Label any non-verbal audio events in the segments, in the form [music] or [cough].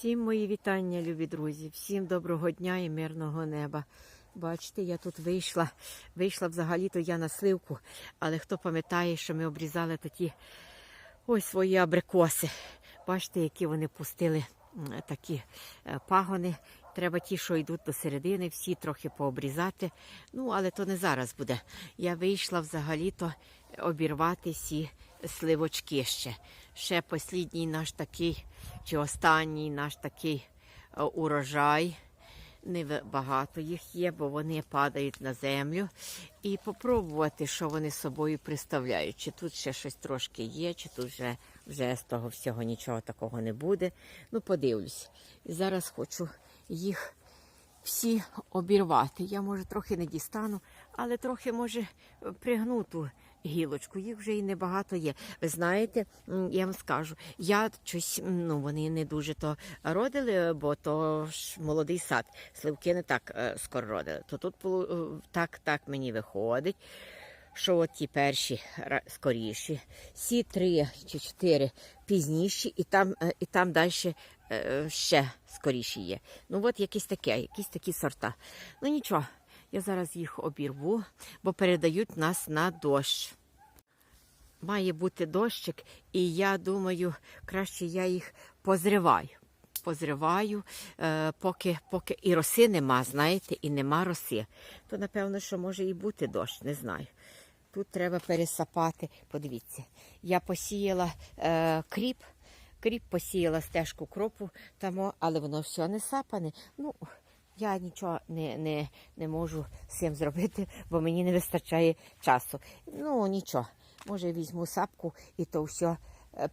Всім мої вітання, любі друзі, всім доброго дня і мирного неба. Бачите, я тут вийшла. Вийшла взагалі-то я на сливку, але хто пам'ятає, що ми обрізали такі ось свої абрикоси. Бачите, які вони пустили такі е, пагони. Треба ті, що йдуть до середини, всі трохи пообрізати. Ну, але то не зараз буде. Я вийшла взагалі-то обірвати всі сливочки ще. Ще послідній наш такий, чи останній наш такий е, урожай. Не багато їх є, бо вони падають на землю. І попробувати, що вони з собою представляють. Чи тут ще щось трошки є, чи тут вже, вже з того всього нічого такого не буде. Ну, подивлюсь. І зараз хочу їх всі обірвати. Я, може, трохи не дістану, але трохи, може, пригнуту гілочку. Їх вже і небагато є. Ви знаєте, я вам скажу, я щось, ну, вони не дуже то родили, бо то ж молодий сад. Сливки не так е, скоро родили. То тут е, так, так мені виходить. Що от ті перші скоріші, всі три чи чотири пізніші, і там, е, і там далі ще скоріші є. Ну от якісь таке, якісь такі сорта. Ну нічого, я зараз їх обірву, бо передають нас на дощ. Має бути дощик, і я думаю, краще я їх позриваю. Позриваю, е, поки, поки і роси нема, знаєте, і нема роси. То, напевно, що може і бути дощ, не знаю. Тут треба пересапати. Подивіться, я посіяла е, кріп, кріп посіяла стежку кропу, там, але воно все не сапане. Ну, я нічого не, не, не можу з цим зробити, бо мені не вистачає часу. Ну, нічого, може візьму сапку і то все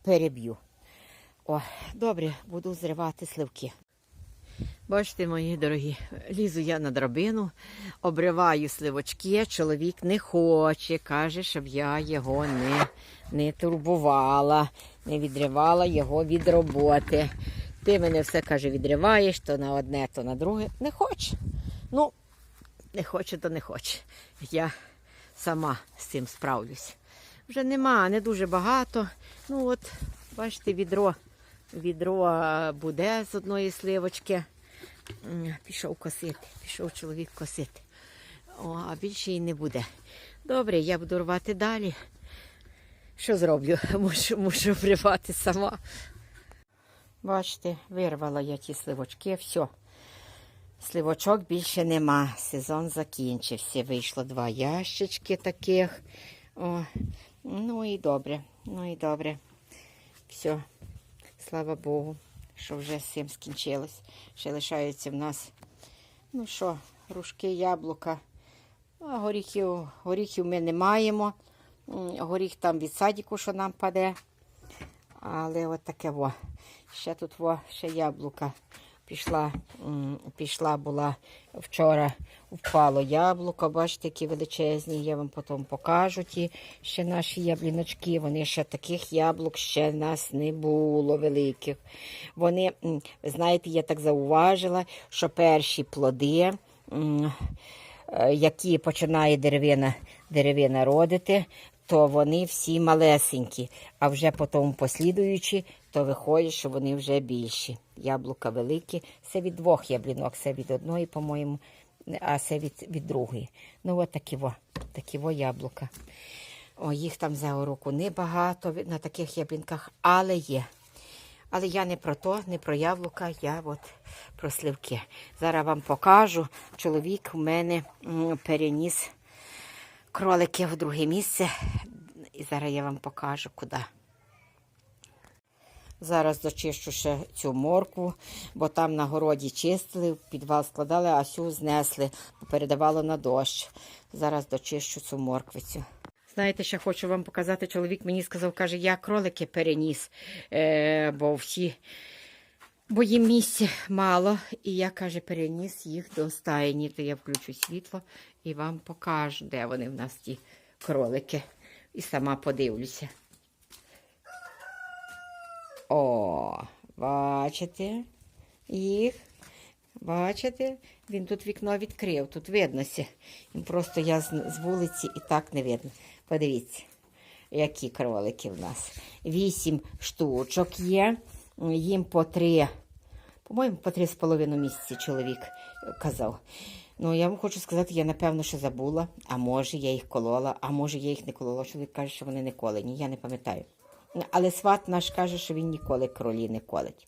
переб'ю. О, добре, буду зривати сливки. Бачите, мої дорогі, лізу я на драбину, обриваю сливочки, чоловік не хоче, каже, щоб я його не, не турбувала, не відривала його від роботи. Ти мене все каже, відриваєш то на одне, то на друге. Не хоче. Ну, не хоче, то не хоче. Я сама з цим справлюсь. Вже нема, не дуже багато. Ну от, бачите, відро, відро буде з одної сливочки. Пішов косити, пішов чоловік косити. О, а більше і не буде. Добре, я буду рвати далі. Що зроблю? [laughs] Мушу, мушу вривати сама. Бачите, вирвала я ті сливочки, все. Сливочок більше нема. Сезон закінчився. Вийшло два ящички таких. О, ну і добре, ну і добре. Все, слава Богу, що вже з цим скінчилось. Ще лишаються в нас, ну що, грушки, яблука. А горіхів, горіхів ми не маємо. Горіх там від садіку, що нам паде. Але от таке во. Ще тут во, ще яблука. Пішла, пішла була вчора, впало яблуко, бачите, які величезні, я вам потім покажу ті ще наші ябліночки. Вони ще таких яблук ще в нас не було великих. Вони, знаєте, я так зауважила, що перші плоди, е, які починає деревина, деревина родити, то вони всі малесенькі, а вже потім послідуючи, то виходить, що вони вже більші. Яблука великі. Це від двох яблінок, це від одної, по-моєму, а це від, від другої. Ну, от такі во, такі во яблука. О, їх там за року небагато на таких яблінках, але є. Але я не про то, не про яблука, я от про сливки. Зараз вам покажу. Чоловік у мене переніс кролики в друге місце. І зараз я вам покажу, куди. Зараз дочищу ще цю моркву, бо там на городі чистили, підвал складали, а цю знесли, передавало на дощ. Зараз дочищу цю морквицю. Знаєте, ще хочу вам показати, чоловік мені сказав, каже, я кролики переніс, е, бо всі, бо їм місця мало. І я, каже, переніс їх до стайні. То я включу світло і вам покажу, де вони в нас ті кролики. І сама подивлюся. О, бачите їх? Бачите? Він тут вікно відкрив, тут виднося. Просто я з вулиці і так не видно. Подивіться, які кролики в нас. Вісім штучок є, їм по три По-моєму, по три з половиною місяці чоловік е, казав. Ну, я вам хочу сказати, я напевно, що забула, а може я їх колола, а може я їх не колола. Чоловік каже, що вони не колені, я не пам'ятаю. Але сват наш каже, що він ніколи кролі не колить.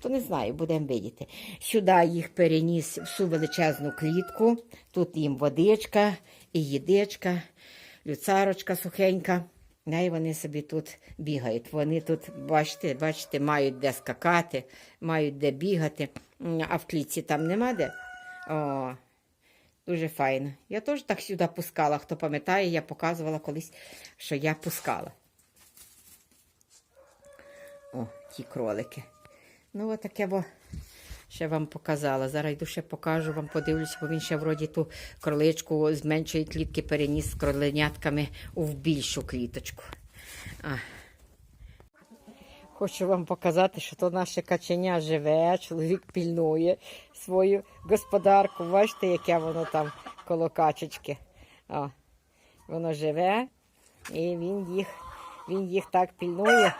То не знаю, будемо видіти. Сюди їх переніс всю величезну клітку. Тут їм водичка і їдичка, люцарочка сухенька. І вони собі тут бігають. Вони тут, бачите, бачите, мають де скакати, мають де бігати. А в клітці там нема де. О, дуже файно. Я теж так сюди пускала. Хто пам'ятає, я показувала колись, що я пускала. О, ті кролики. Ну, отаке бо ще вам показала. Зараз йду ще покажу вам, подивлюся, бо він ще вроді ту кроличку з меншої клітки переніс з кроленятками в більшу кліточку. А. Хочу вам показати, що то наше каченя живе, чоловік пільнує свою господарку. Бачите, яке воно там коло качечки. О, воно живе і він їх, він їх так пільнує.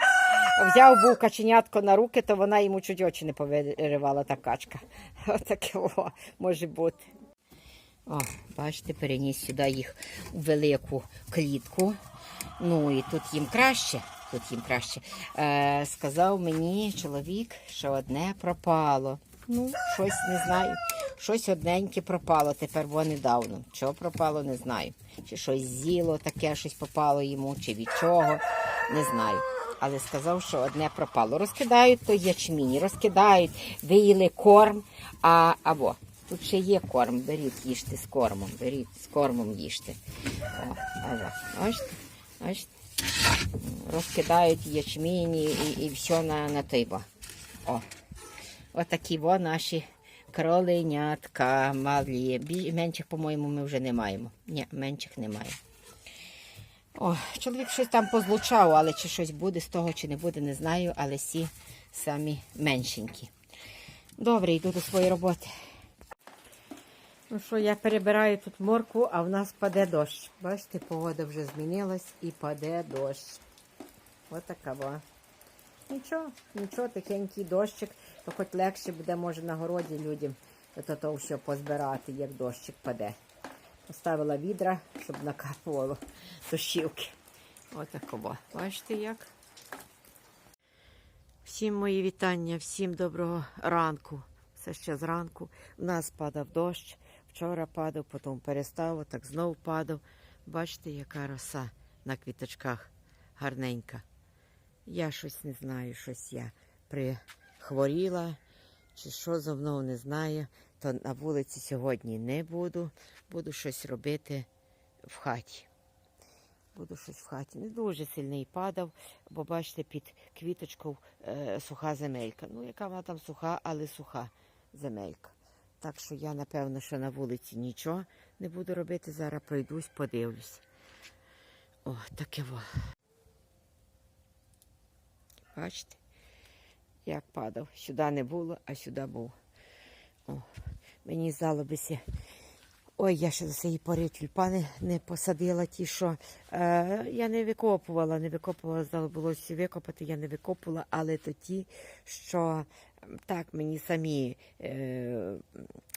Взяв був каченятко на руки, то вона йому чуть очі не повиривала та качка. [laughs] Отаке о, може бути. О, бачите, переніс сюди їх у велику клітку. Ну і тут їм краще. Тут їм краще. Е, сказав мені чоловік, що одне пропало. Ну, щось не знаю. Щось одненьке пропало тепер бо недавно. Що пропало, не знаю. Чи щось з'їло таке, щось попало йому, чи від чого, не знаю. Але сказав, що одне пропало. Розкидають то ячмінь, розкидають, виїли корм, а або тут ще є корм, беріть, їжте з кормом, беріть з кормом їжте. О, або, бачите, бачите? Розкидають ячмінь і, і, і все на, на бо. О, отакі во наші кроленятка малі. Менших, по-моєму, ми вже не маємо. Ні, менших немає. О, чоловік щось там позлучав, але чи щось буде з того, чи не буде, не знаю, але всі самі меншенькі. Добре, йду до своєї роботи. Ну що, я перебираю тут морку, а в нас паде дощ. Бачите, погода вже змінилась і паде дощ. Ось така була. Нічого, нічого, такенький дощик, то хоч легше буде, може, на городі людям то, то все позбирати, як дощик паде. Поставила відра, щоб накапувало дощівки. Отаково. Бачите як? Всім мої вітання, всім доброго ранку. Все ще зранку. У нас падав дощ. Вчора падав, потім перестав, так знов падав. Бачите, яка роса на квіточках гарненька. Я щось не знаю, щось я прихворіла, чи що зо мною не знаю. То на вулиці сьогодні не буду. Буду щось робити в хаті. Буду щось в хаті. Не дуже сильний падав, бо бачите, під квіточкою е, суха земелька. Ну, яка вона там суха, але суха земелька. Так що я, напевно, що на вулиці нічого не буду робити. Зараз пройдусь, подивлюсь. О, таке во. Бачите, як падав. Сюди не було, а сюди був. О, мені здалося. Ой, я ще до цієї пори тюльпани не посадила ті, що е, я не викопувала, не викопувала, здало було всі викопати, я не викопувала, але то ті, що так мені самі е,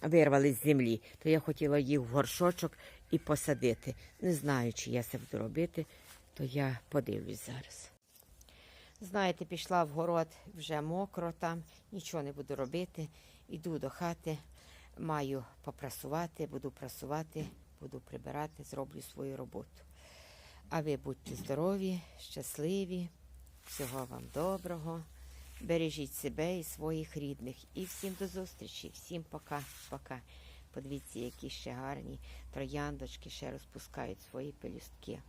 вирвали з землі, то я хотіла їх в горшочок і посадити. Не знаю, чи я це буду робити, то я подивлюсь зараз. Знаєте, пішла в город, вже мокро там, нічого не буду робити. Іду до хати, маю попрасувати, буду прасувати, буду прибирати, зроблю свою роботу. А ви будьте здорові, щасливі, всього вам доброго. Бережіть себе і своїх рідних. І всім до зустрічі, всім пока, пока. Подивіться, які ще гарні трояндочки ще розпускають свої пелюстки.